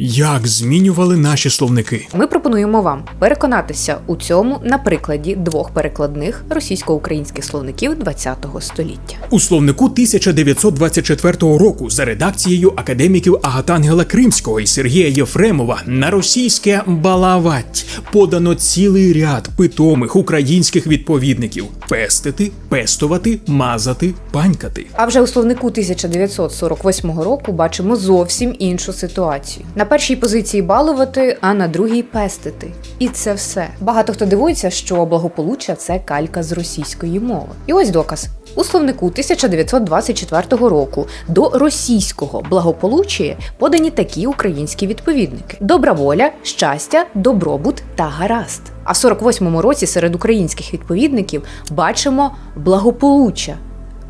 Як змінювали наші словники? Ми пропонуємо вам переконатися у цьому на прикладі двох перекладних російсько-українських словників ХХ століття. У словнику 1924 року за редакцією академіків Агатангела Кримського і Сергія Єфремова на російське балавать подано цілий ряд питомих українських відповідників: пестити, пестувати, мазати, панькати. А вже у словнику 1948 року бачимо зовсім іншу ситуацію. На першій позиції балувати, а на другій пестити. І це все. Багато хто дивується, що благополуччя це калька з російської мови. І ось доказ. У словнику 1924 року до російського благополуччя подані такі українські відповідники: добра воля, щастя, добробут та гаразд. А в 48-му році серед українських відповідників бачимо благополуччя,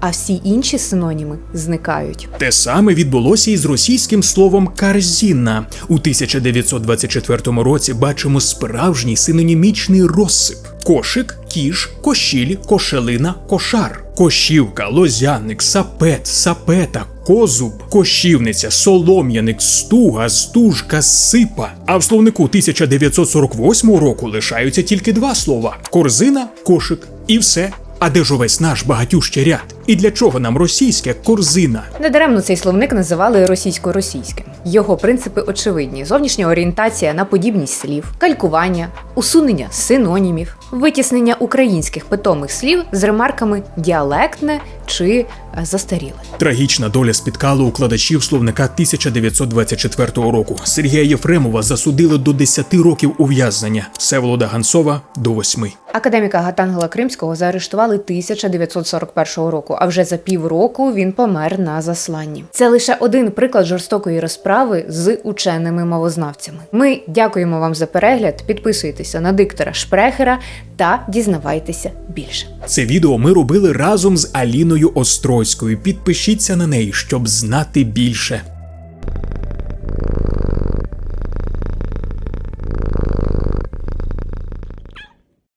а всі інші синоніми зникають. Те саме відбулося і з російським словом карзіна. У 1924 році бачимо справжній синонімічний розсип: кошик, кіш, кошіль, кошелина, кошар, кошівка, лозяник, сапет, сапета. Козуб, кошівниця, солом'яник, стуга, стужка, сипа. А в словнику 1948 року лишаються тільки два слова: корзина, кошик і все. А де ж увесь наш багатющий ряд? І для чого нам російське корзина? Недаремно цей словник називали російсько-російським. Його принципи очевидні: зовнішня орієнтація на подібність слів, калькування, усунення синонімів, витіснення українських питомих слів з ремарками діалектне чи е, застаріле. Трагічна доля спіткала укладачів словника 1924 року. Сергія Єфремова засудили до 10 років ув'язнення, Всеволода Ганцова до 8. Академіка Гатангела Кримського заарештували 1941 року, а вже за півроку він помер на засланні. Це лише один приклад жорстокої розправи з ученими мовознавцями. Ми дякуємо вам за перегляд. Підписуйтеся на диктора Шпрехера та дізнавайтеся більше. Це відео ми робили разом з Аліною Острозькою. Підпишіться на неї, щоб знати більше.